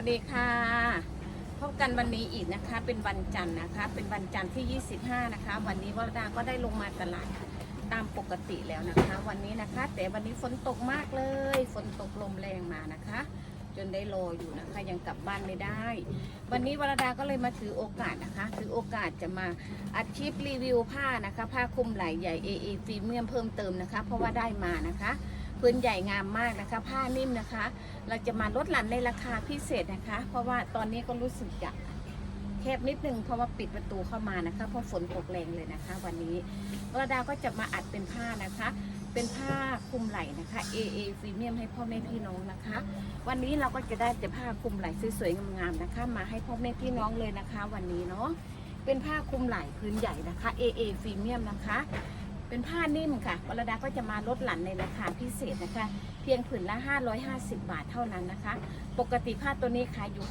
วัสดีค่ะ พบกันวันนี้อีกนะคะ เป็นวันจันทร์นะคะ เป็นวันจันทร์ที่ 25 นะคะ วันนี้วรดาก็ได้ลงมาตลาดตามปกติแล้วนะคะ วันนี้นะคะ แต่วันนี้ฝนตกมากเลย ฝนตกลมแรงมานะคะ จนได้รออยู่นะคะ ยังกลับบ้านไม่ได้ วันนี้วรดาก็เลยมาถือโอกาสนะคะ ถือโอกาสจะมาอัดคลิปรีวิวผ้านะคะ ผ้าคลุมไหล่ใหญ่ AA ฟีเมียมเพิ่มเติมนะคะ เพราะว่าได้มานะคะ พื้นใหญ่งามมากนะคะ ผ้านิ่มนะคะ เราจะมาลดหลั่นในราคาพิเศษนะคะ เพราะว่าตอนนี้ก็รู้สึกจะแคบนิดนึงเพราะว่าปิดประตูเข้ามานะคะ เพราะฝนตกแรงเลยนะคะ วันนี้วรดาก็จะมาอัดเป็นผ้านะคะ เป็นผ้าคลุมไหล่นะคะ AA ฟรีเมียมให้พ่อแม่พี่น้องนะคะ วันนี้เราก็จะได้แต่ผ้าคลุมไหล่สวยๆงามๆนะคะ มาให้พ่อแม่พี่น้องเลยนะคะ วันนี้เนาะเป็นผ้าคลุมไหล่พื้นใหญ่นะคะ AA ฟรีเมียมนะคะ เป็นผ้านิ่มค่ะวรดาก็จะมาลดหลั่นในราคาพิเศษนะคะ เพียงผืนละ 550 บาทเท่านั้นนะคะ ปกติผ้าตัวนี้ขายอยู่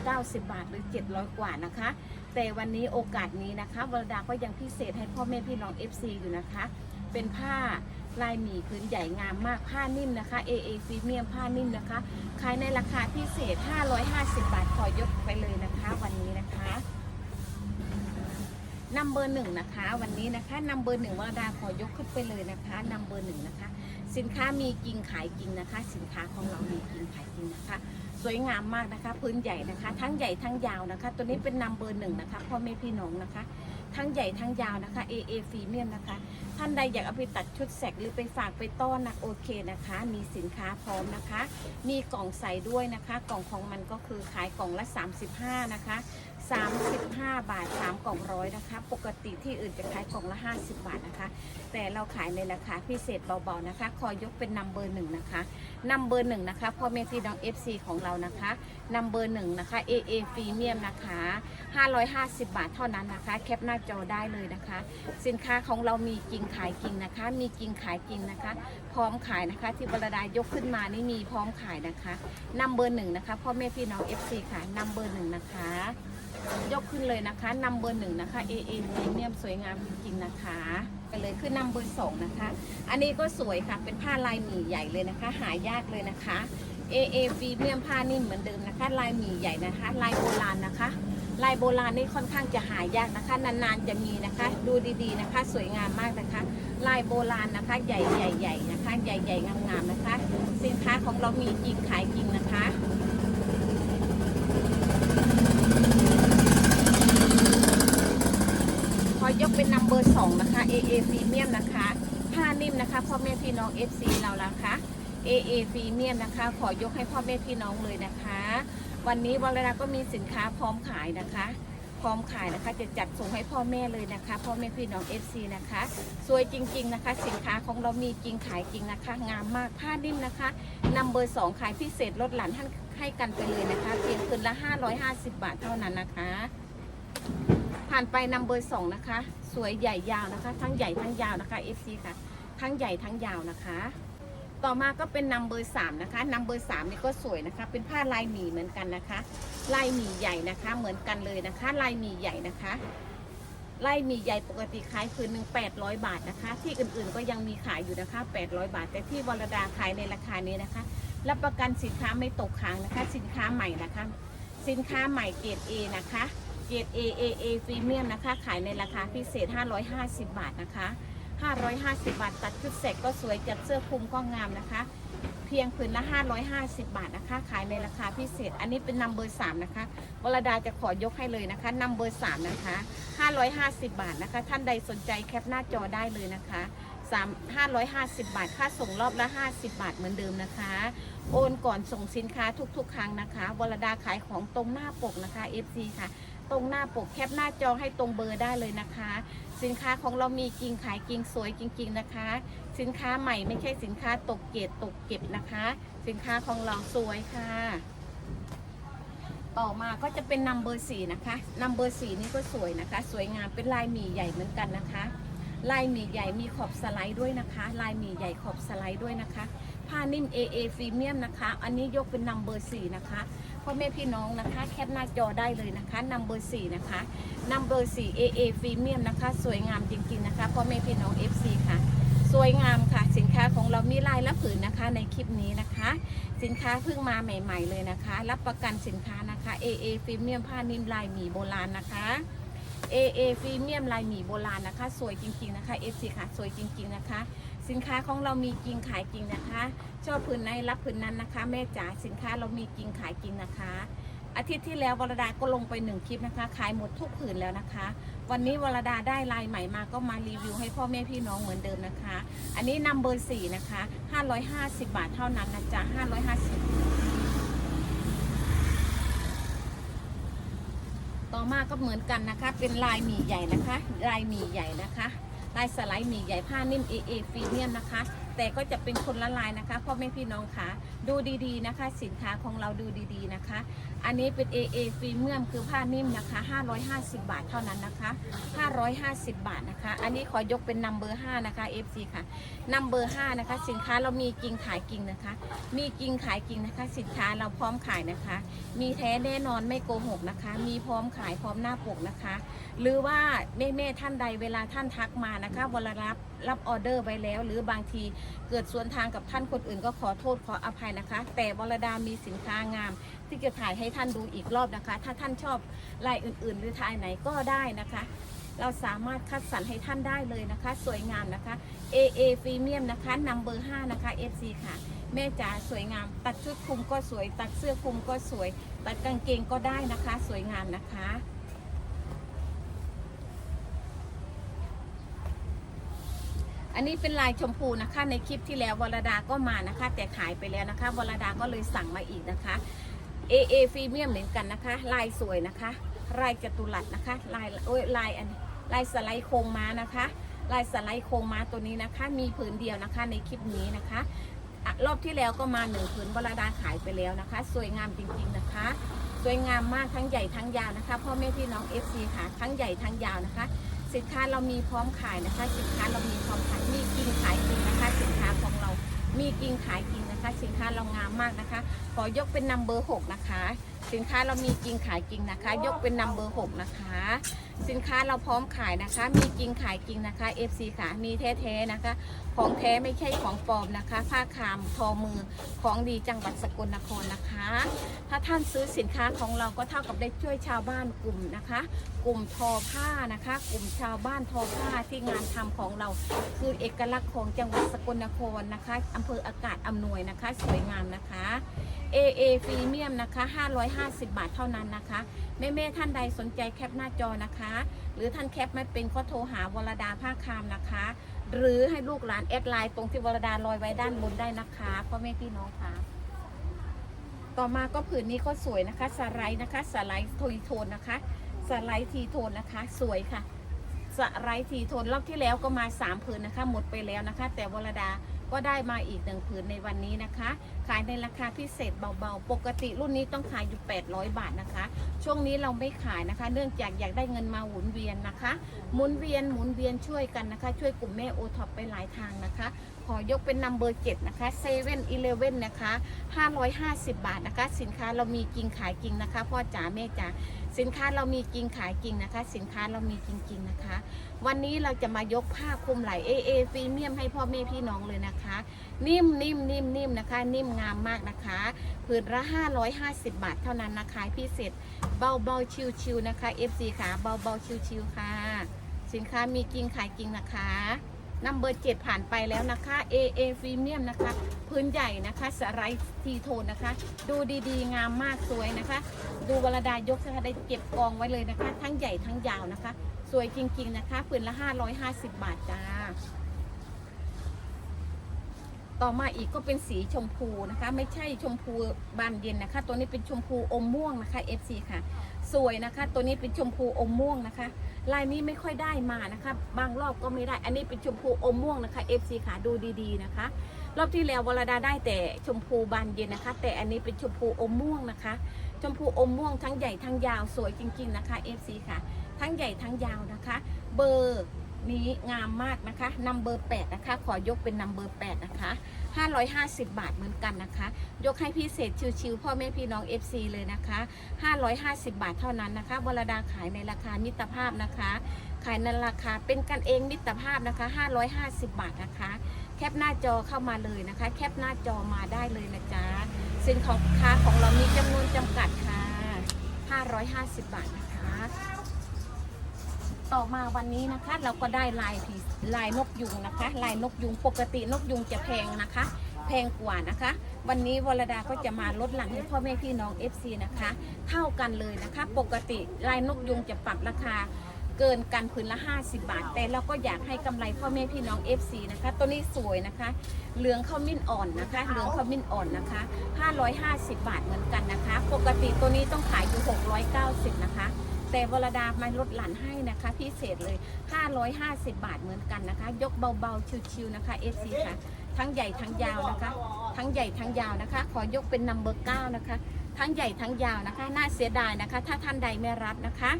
690 บาทหรือ 700 กว่านะคะ แต่วันนี้โอกาสนี้นะคะวรดาก็ยังพิเศษให้พ่อแม่พี่น้อง FC อยู่นะคะ เป็นผ้าลายหมีพื้นใหญ่งามมากผ้านิ่มนะคะ AA ฟรีเมียมผ้านิ่มนะคะขายในราคาพิเศษ 550 บาทขอยกไปเลยนะคะ วันนี้นะคะ นัมเบอร์หนึ่งนะคะ วันนี้นะคะนัมเบอร์หนึ่งวรดาขอยกขึ้นไปเลยนะคะนัมเบอร์หนึ่งนะคะ สินค้ามีจริงขายจริงนะคะ สินค้าของเรามีจริงขายจริงนะคะ สวยงามมากนะคะ พื้นใหญ่นะคะ ทั้งใหญ่ทั้งยาวนะคะ ตัวนี้เป็นนัมเบอร์หนึ่งนะคะพ่อแม่พี่น้องนะคะ ทั้งใหญ่ทั้งยาวนะคะ AA ฟรีเมียมนะคะ ท่านใดอยากเอาไปตัดชุดแสกหรือไปฝากไปต้อนนะโอเคนะคะ มีสินค้าพร้อมนะคะ มีกล่องใส่ด้วยนะคะ กล่องของมันก็คือขายกล่องละ 35 นะคะ 35 บาท 3 กล่องร้อยนะคะ ปกติที่อื่นจะขายกล่องละ 50 บาทนะคะ แต่เราขายในราคาพิเศษเบาๆนะคะขอยกเป็นนัมเบอร์หนึ่งนะคะนัมเบอร์หนึ่งนะคะพ่อแม่พี่น้อง FC ของเรานะคะนัมเบอร์หนึ่งนะคะ AA ฟรีเมียมนะคะ 550 บาทเท่านั้นนะคะ แคปหน้าจอได้เลยนะคะ สินค้าของเรามีจริงขายจริงนะคะ มีจริงขายจริงนะคะ พร้อมขายนะคะ ที่บรดายกขึ้นมานี่มีพร้อมขายนะคะนัมเบอร์หนึ่งนะคะพ่อแม่พี่น้อง FC ค่ะนัมเบอร์หนึ่งนะคะ ยกขึ้นเลยนะคะนัมเบอร์หนึ่งนะคะ AA พรีเมียมสวยงามจริงๆนะคะไปเลยคือนัมเบอร์สองนะคะ อันนี้ก็สวยค่ะเป็นผ้าลายหมี่ใหญ่เลยนะคะ หายากเลยนะคะ AA พรีเมียมผ้านิ่มเหมือนเดิมนะคะ ลายหมี่ใหญ่นะคะ ลายโบราณนะคะ ลายโบราณนี่ค่อนข้างจะหายากนะคะ นานๆจะมีนะคะ ดูดีๆนะคะ สวยงามมากนะคะ ลายโบราณนะคะ ใหญ่ๆๆนะคะ ใหญ่ๆงามๆนะคะ สินค้าของเรามีจริงขายจริงนะคะ ขอ ยกเป็นนัมเบอร์สองนะคะ AA พรีเมียมนะคะผ้านิ่มนะคะพ่อแม่พี่น้อง FC เราละคะ AA พรีเมียมนะคะ ขอยกให้พ่อแม่พี่น้องเลยนะคะ วันนี้วรดาก็มีสินค้าพร้อมขายนะคะพร้อมขายนะคะจะจัดส่งให้พ่อแม่เลยนะคะพ่อแม่พี่น้อง FC นะคะสวยจริง ๆนะคะ สินค้าของเรามีจริงขายจริงนะคะ งามมากผ้านิ่มนะคะนัมเบอร์สองขายพิเศษลดหลั่นให้กันไปเลยนะคะเพียงคืนละ 550 บาทเท่านั้นนะคะ ผ่านไปนัมเบอร์สองนะคะ สวยใหญ่ยาวนะคะ ทั้งใหญ่ทั้งยาวนะคะ FC ค่ะ ทั้งใหญ่ทั้งยาวนะคะ ต่อมาก็เป็นนัมเบอร์สามนะคะนัมเบอร์สามนี่ก็สวยนะคะ เป็นผ้าลายหมีเหมือนกันนะคะ ลายหมีใหญ่นะคะ เหมือนกันเลยนะคะ ลายหมีใหญ่นะคะลายหมีใหญ่ปกติขายคืนหนึ่ง800 บาทนะคะ ที่อื่นๆก็ยังมีขายอยู่นะคะ 800 บาท แต่ที่วรดาขายในราคานี้นะคะ รับประกันสินค้าไม่ตกค้างนะคะ สินค้าใหม่นะคะ สินค้าใหม่เกรด A นะคะ เกรด A A A พรีเมียมนะคะ ขายในราคาพิเศษ 550 บาทนะคะ 550 บาท ตัดชุดเสกก็สวยจัดเสื้อคลุมก็งามนะคะ เพียงผืนละ 550 บาทนะคะ ขายในราคาพิเศษ อันนี้เป็นนัมเบอร์3นะคะวรดาจะขอยกให้เลยนะคะนัมเบอร์3นะคะ 550 บาทนะคะ ท่านใดสนใจแคปหน้าจอได้เลยนะคะ3 550 บาท ค่าส่งรอบละ 50 บาทเหมือนเดิมนะคะ โอนก่อนส่งสินค้าทุกๆ ครั้งนะคะวรดาขายของตรงหน้าปกนะคะ FC ค่ะ ตรงหน้าปกแคปหน้าจอให้ตรงเบอร์ได้เลยนะคะ สินค้าของเรามีจริงขายจริงสวยจริง ๆนะคะ สินค้าใหม่ไม่ใช่สินค้าตกเกรดตกเก็บนะคะ สินค้าของเราสวยค่ะ ต่อมาก็จะเป็นนัมเบอร์สี่นะคะนัมเบอร์สี่นี่ก็สวยนะคะ สวยงามเป็นลายหมี่ใหญ่เหมือนกันนะคะ ลายหมี่ใหญ่มีขอบสไลด์ด้วยนะคะ ลายหมี่ใหญ่ขอบสไลด์ด้วยนะคะ ผ้านิ่ม AA ฟรีเมียมนะคะ อันนี้ยกเป็นนัมเบอร์สี่นะคะพ่อแม่พี่น้องนะคะ แคปหน้าจอได้เลยนะคะนัมเบอร์สี่นะคะนัมเบอร์สี่ AA ฟรีเมียมนะคะ สวยงามจริงๆนะคะพ่อแม่พี่น้อง FC ค่ะสวยงามค่ะสินค้าของของเรามีลายละผืนนะคะในคลิปนี้นะคะ สินค้าเพิ่งมาใหม่ๆเลยนะคะ รับประกันสินค้านะคะ AA ฟิเมียมผ้านิ่มลายหมีโบราณนะคะ AA ฟิเมียมลายหมีโบราณนะคะ สวยจริงๆนะคะ FC ค่ะสวยจริง ๆนะคะ สินค้าของเรามีจริงขายจริงนะคะ ชอบผืนไหนรับผืนนั้นนะคะ แม่จ๋าสินค้าเรามีจริงขายจริงนะคะ อาทิตย์ที่แล้ววรดาก็ลงไปหนึ่งคลิปนะคะ ขายหมดทุกผืนแล้วนะคะ วันนี้วรดาได้ลายใหม่มาก็มารีวิวให้พ่อแม่พี่น้องเหมือนเดิมนะคะ อันนี้นำเบอร์สี่นะคะ550 บาทเท่านั้นนะจ๊ะ550ต่อมาก็เหมือนกันนะคะ เป็นลายหมี่ใหญ่นะคะ ลายหมี่ใหญ่นะคะ ลายสไลด์หมี่ใหญ่ผ้านิ่ม AA ฟรีเมียมนะคะ แต่ก็จะเป็นคนละลายนะคะพ่อแม่พี่น้องคะดูดีๆนะคะ สินค้าของเราดูดีๆนะคะ อันนี้เป็น AA ฟรีเมียมคือผ้านิ่มนะคะ 550 บาทเท่านั้นนะคะ 550 บาทนะคะ อันนี้ขอยกเป็นนัมเบอร์5นะคะ FC ค่ะนัมเบอร์5นะคะ สินค้าเรามีจริงขายจริงนะคะ มีจริงขายจริงนะคะ สินค้าเราพร้อมขายนะคะ มีแท้แน่นอนไม่โกหกนะคะ มีพร้อมขายพร้อมหน้าปกนะคะ หรือว่าแม่แม่ๆท่านใดเวลาท่านทักมานะคะเวลารับรับออเดอร์ไว้แล้ว หรือบางทีเกิดสวนทางกับท่านคนอื่นก็ขอโทษขออภัยนะคะ แต่วรดามีสินค้างาม ที่จะถ่ายให้ท่านดูอีกรอบนะคะ ถ้าท่านชอบลายอื่น ๆ หรือทายไหนก็ได้นะคะ เราสามารถคัดสรรให้ท่านได้เลยนะคะ สวยงามนะคะ AA ฟรีเมียมนะคะนัมเบอร์5นะคะ FC ค่ะแม่จ๋าสวยงาม ตัดชุดคลุมก็สวย ตัดเสื้อคลุมก็สวย ตัดกางเกงก็ได้นะคะ สวยงามนะคะ อันนี้เป็นลายชมพูนะคะ ในคลิปที่แล้ววรดาก็มานะคะ แต่ขายไปแล้วนะคะวรดาก็เลยสั่งมาอีกนะคะ AA ฟรีเมียมเหมือนกันนะคะ ลายสวยนะคะลายจตุรัสนะคะ ลายโอ้ยลายอันลายสไลด์โครงม้านะคะ ลายสไลด์โครงม้าตัวนี้นะคะ มีผืนเดียวนะคะ ในคลิปนี้นะคะอะรอบที่แล้วก็มาหนึ่งผืนวรดาขายไปแล้วนะคะ สวยงามจริงๆนะคะ สวยงามมากทั้งใหญ่ทั้งยาวนะคะพ่อแม่พี่น้อง FC ค่ะทั้งใหญ่ทั้งยาวนะคะ สินค้าเรามีพร้อมขายนะคะ สินค้าเรามีพร้อมขายมีกิงขายกิงนะคะ สินค้าของเรามีกิงขายกิงนะคะ สินค้าเรางามมากนะคะ ขอยกเป็นนัมเบอร์หกนะคะ สินค้าเรามีจริงขายจริงนะคะ ยกเป็นนัมเบอร์หกนะคะ สินค้าเราพร้อมขายนะคะ มีจริงขายจริงนะคะ FC ค่ะมีแท้ๆนะคะ ของแท้ไม่ใช่ของปลอมนะคะ ผ้าคามทอมือของดีจังหวัดสกลนครนะคะ ถ้าท่านซื้อสินค้าของเราก็เท่ากับได้ช่วยชาวบ้านกลุ่มนะคะ กลุ่มทอผ้านะคะ กลุ่มชาวบ้านทอผ้าที่งานทำของเรา คือเอกลักษณ์ของจังหวัดสกลนครนะคะอำเภออากาศอำนวยนะคะ สวยงามนะคะ AA ฟรีเมียมนะคะ550 บาทเท่านั้นนะคะ แม่แม่ๆท่านใดสนใจแคปหน้าจอนะคะ หรือท่านแคปไม่เป็นก็โทรหาวรดาผ้าคามนะคะ หรือให้ลูกหลานแอดไลน์ตรงที่วรดาลอยไว้ด้านบนได้นะคะพ่อแม่พี่น้องค่ะ ต่อมาก็ผืนนี้ก็สวยนะคะสไลด์นะคะสไลด์ทีโทนนะคะสไลด์ทีโทนนะคะ สวยค่ะสไลด์ทีโทนรอบที่แล้วก็มา3ผืนนะคะ หมดไปแล้วนะคะ แต่วรดา ก็ได้มาอีกหนึ่งผืนในวันนี้นะคะ ขายในราคาพิเศษเบาๆ ปกติรุ่นนี้ต้องขายอยู่ 800 บาทนะคะ ช่วงนี้เราไม่ขายนะคะ เนื่องจากอยากได้เงินมาหมุนเวียนนะคะ หมุนเวียนหมุนเวียนช่วยกันนะคะ ช่วยกลุ่มแม่โอท็อปไปหลายทางนะคะ ขอยกเป็นนัมเบอร์เจ็ดนะคะเซเว่นอีเลเว่นนะคะ 550 บาทนะคะ สินค้าเรามีจริงขายจริงนะคะ พ่อจ๋าแม่จ๋า สินค้าเรามีจริงขายจริงนะคะ สินค้าเรามีจริง ๆนะคะ วันนี้เราจะมายกผ้าคลุมไหล่ AA ฟรีเมียมให้พ่อแม่พี่น้องเลยนะคะ นิ่มนิ่มนิ่มนิ่มนะคะ นิ่มงามมากนะคะผืนละ 550 บาทเท่านั้นนะคะพิเศษเบาเบาชิวชิวๆนะคะ FC ค่ะเบาเบาชิวชิวๆค่ะ สินค้ามีจริงขายจริงนะคะ นัมเบอร์เจ็ดผ่านไปแล้วนะคะ AA ฟรีเมียมนะคะ พื้นใหญ่นะคะสไลด์ทีโทนนะคะ ดูดีๆ งามมากสวยนะคะ ดูวรดายกนะคะได้เก็บกองไว้เลยนะคะ ทั้งใหญ่ทั้งยาวนะคะ สวยจริงๆนะคะผืนละ 550 บาทจ้า ต่อมาอีกก็เป็นสีชมพูนะคะ ไม่ใช่ชมพูบานเย็นนะคะ ตัวนี้เป็นชมพูอมม่วงนะคะ FC ค่ะ สวยนะคะ ตัวนี้เป็นชมพูอมม่วงนะคะ ลายนี้ไม่ค่อยได้มานะคะ บางรอบก็ไม่ได้ อันนี้เป็นชมพูอมม่วงนะคะ FC ขาดูดีๆนะคะ รอบที่แล้ววรดาได้แต่ชมพูบานเย็นนะคะ แต่อันนี้เป็นชมพูอมม่วงนะคะ ชมพูอมม่วงทั้งใหญ่ทั้งยาวสวยจริง ๆนะคะ FC ค่ะ ทั้งใหญ่ทั้งยาวนะคะ เบอร์ นี้งามมากนะคะนัมเบอร์8นะคะ ขอยกเป็นนัมเบอร์8นะคะ 550 บาทเหมือนกันนะคะ ยกให้พิเศษชิวๆพ่อแม่พี่น้อง FC เลยนะคะ 550 บาทเท่านั้นนะคะวรดาขายในราคามิตรภาพนะคะ ขายในราคาเป็นกันเองมิตรภาพนะคะ 550 บาทนะคะ แคปหน้าจอเข้ามาเลยนะคะ แคปหน้าจอมาได้เลยนะจ๊ะสินค้าของเรามีจำนวนจำกัดค่ะ 550 บาทนะคะ ต่อมาวันนี้นะคะ เราก็ได้ลายผีลายนกยุงนะคะ ลายนกยุงปกตินกยุงจะแพงนะคะ แพงกว่านะคะ วันนี้วรดาก็จะมาลดหลังให้พ่อแม่พี่น้อง FC นะคะ เท่ากันเลยนะคะ ปกติลายนกยุงจะปรับราคาเกินกันพื้นละ 50 บาท แต่เราก็อยากให้กำไรพ่อแม่พี่น้อง FC นะคะ ตัวนี้สวยนะคะ เหลืองข้าวมิ้นอ่อนนะคะ เหลืองข้าวมิ้นอ่อนนะคะ 550 บาทเหมือนกันนะคะ ปกติตัวนี้ต้องขายอยู่ 690 นะคะ แต่วรดามาลดหลั่นให้นะคะพิเศษเลย 550 บาทเหมือนกันนะคะ ยกเบาๆ ชิวๆนะคะ FC ค่ะ ทั้งใหญ่ทั้งยาวนะคะ ทั้งใหญ่ทั้งยาวนะคะ ขอยกเป็นนัมเบอร์เก้านะคะ ทั้งใหญ่ทั้งยาวนะคะ น่าเสียดายนะคะ ถ้าท่านใดไม่รับนะคะ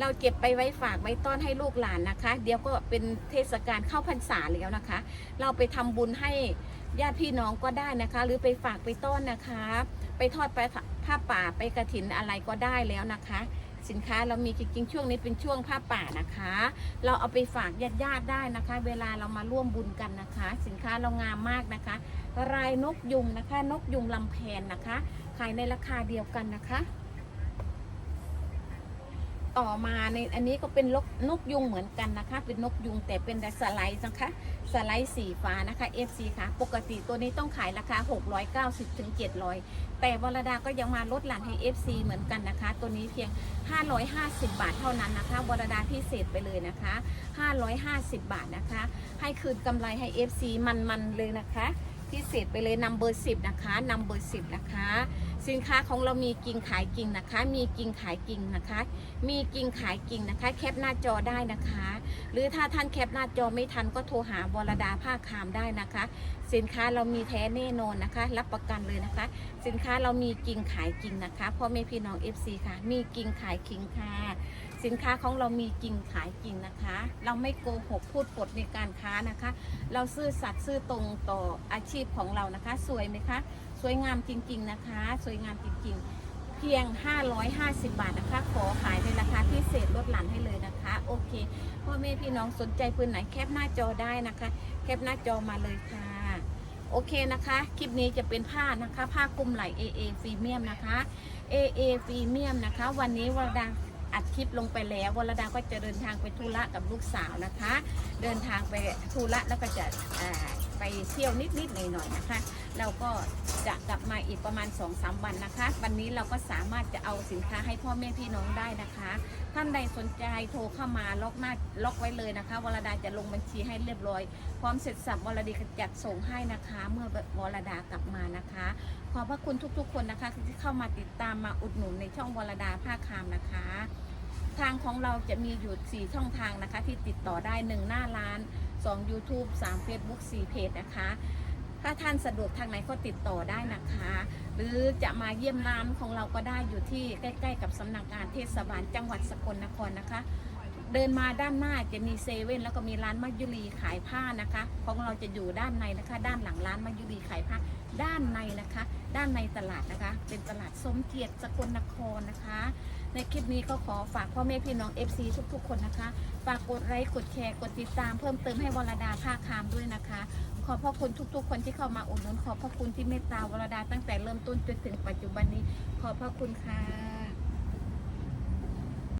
เราเก็บไปไว้ฝากไว้ต้อนให้ลูกหลานนะคะ เดี๋ยวก็เป็นเทศกาลเข้าพรรษาแล้วนะคะ เราไปทำบุญให้ญาติพี่น้องก็ได้นะคะ หรือไปฝากไปต้อนนะคะ ไปทอดไปผ้าป่าไปกระถินอะไรก็ได้แล้วนะคะ สินค้าเรามีจริงๆช่วงนี้เป็นช่วงผ้าป่านะคะ เราเอาไปฝากญาติๆได้นะคะ เวลาเรามาร่วมบุญกันนะคะ สินค้าเรางามมากนะคะ รายนกยุงนะคะ นกยุงลำแพนนะคะ ขายในราคาเดียวกันนะคะ ต่อมาในอันนี้ก็เป็นนกนกยุงเหมือนกันนะคะ เป็นนกยุงแต่เป็นสไลด์นะคะสไลด์สีฟ้านะคะ FC ค่ะ ปกติตัวนี้ต้องขายราคา 690ถึง700 แต่วรดาก็ยังมาลดหลั่นให้ FC เหมือนกันนะคะ ตัวนี้เพียง 550 บาทเท่านั้นนะคะวรดาพิเศษไปเลยนะคะ 550 บาทนะคะ ให้คืนกำไรให้ FC มันๆเลยนะคะ พิเศษไปเลยนำเบอร์สิบนะคะนำเบอร์สิบนะคะ สินค้าของเรามีกิ่งขายกิ่งนะคะ มีกิ่งขายกิ่งนะคะ มีกิ่งขายกิ่งนะคะ แคปหน้าจอได้นะคะ หรือถ้าท่านแคปหน้าจอไม่ทันก็โทรหาบรดาผ้าคามได้นะคะ สินค้าเรามีแท้แน่นอนนะคะ รับประกันเลยนะคะ สินค้าเรามีกิ่งขายกิ่งนะคะพ่อแม่พี่น้อง FC ค่ะ มีกิ่งขายกิ่งค่ะสินค้าของเรามีกิ่งขายกิ่งนะคะ เราไม่โกหกพูดปดในการค้านะคะ เราซื่อสัตย์ซื่อตรงต่ออาชีพของเรานะคะ สวยไหมคะ สวยงามจริง ๆนะคะ สวยงามจริง ๆ เพียง 550 บาทนะคะ ขอขายในราคาพิเศษลดหลั่นให้เลยนะคะ โอเค พ่อแม่พี่น้องสนใจปืนไหนแคปหน้าจอได้นะคะ แคปหน้าจอมาเลยค่ะ โอเคนะคะ คลิปนี้จะเป็นผ้านะคะ ผ้ากลุ่มไหล AA ฟรีเมียมนะคะ AA ฟรีเมียมนะคะ วันนี้วรดาอัดคลิปลงไปแล้ววรดาก็จะเดินทางไปธุระกับลูกสาวนะคะ เดินทางไปธุระแล้วก็จะอ่า ไปเที่ยวนิดๆหน่อยๆนะคะ เราก็จะกลับมาอีกประมาณ2อสวันนะคะ วันนี้เราก็สามารถจะเอาสินค้าให้พ่อแม่พี่น้องได้นะคะ ท่านใดสนใจโทรเข้ามาล็อกหน้าล็อกไว้เลยนะคะวรดาจะลงบัญชีให้เรียบร้อย พร้อมเสร็จสับวรดีจัดส่งให้นะคะ เมื่อวรดากลับมานะคะ ขอบพระคุณทุกๆ คนนะคะที่เข้ามาติดตามมาอุดหนุนในช่องวรดาผ้าคามนะคะทางของเราจะมีอยู่ 4 ช่องทางนะคะ ที่ติดต่อได้ 1 หน้าร้าน 2 YouTube 3 Facebook 4เพจนะคะ ถ้าท่านสะดวกทางไหนก็ติดต่อได้นะคะ หรือจะมาเยี่ยมร้านของเราก็ได้อยู่ที่ใกล้ ๆ กับสำนักงานเทศบาลจังหวัดสกลนครนะคะ เดินมาด้านหน้าจะมีเซเว่นแล้วก็มีร้านมัจยุรีขายผ้านะคะของเราจะอยู่ด้านในนะคะ ด้านหลังร้านมัจยุรีขายผ้า ด้านในนะคะ ด้านในตลาดนะคะ เป็นตลาดสมเกียรติสกลนครนะคะ ในคลิปนี้ก็ขอฝากพ่อแม่พี่น้อง FC ทุกๆคนนะคะฝากกดไลค์กดแชร์กดติดตามเพิ่มเติมให้วรดาภาคคามด้วยนะคะ ขอบพระคุณทุก ๆ คนที่เข้ามาอุดหนุนขอบพระคุณที่เมตตาวรดาตั้งแต่เริ่มต้นจนถึงปัจจุบันนี้ ขอบพระคุณค่ะ